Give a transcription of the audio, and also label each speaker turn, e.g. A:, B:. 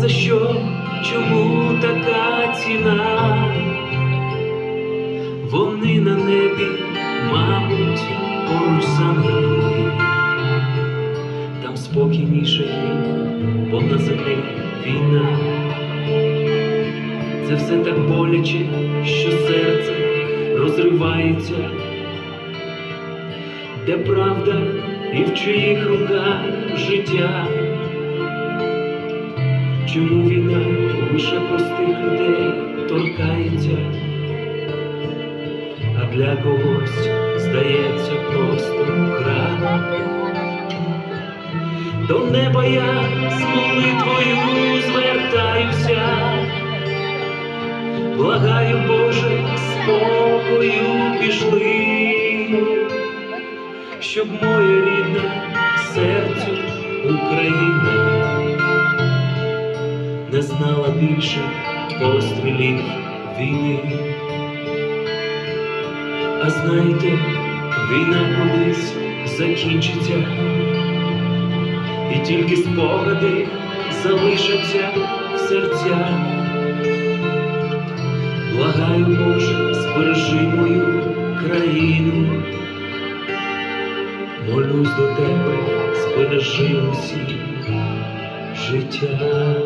A: За що, чому така ціна? Вони на небі, мабуть, поруч ангелами. Там спокійніше їм, бо на землі війна. Це все так боляче, що серце розривається, де правда і в чиїх руках життя. Чому війна лише простих людей торкається, а для когось здається просто крах. До неба я з молитвою звертаюся, благаю, Боже, спокою пішли, щоб моє рідне серце Україна більше пострілів війни. А знаєте, війна колись закінчиться, і тільки спогади залишаться в серцях. Благаю, Боже, збережи мою країну, молюсь до тебе, збережи усі життя.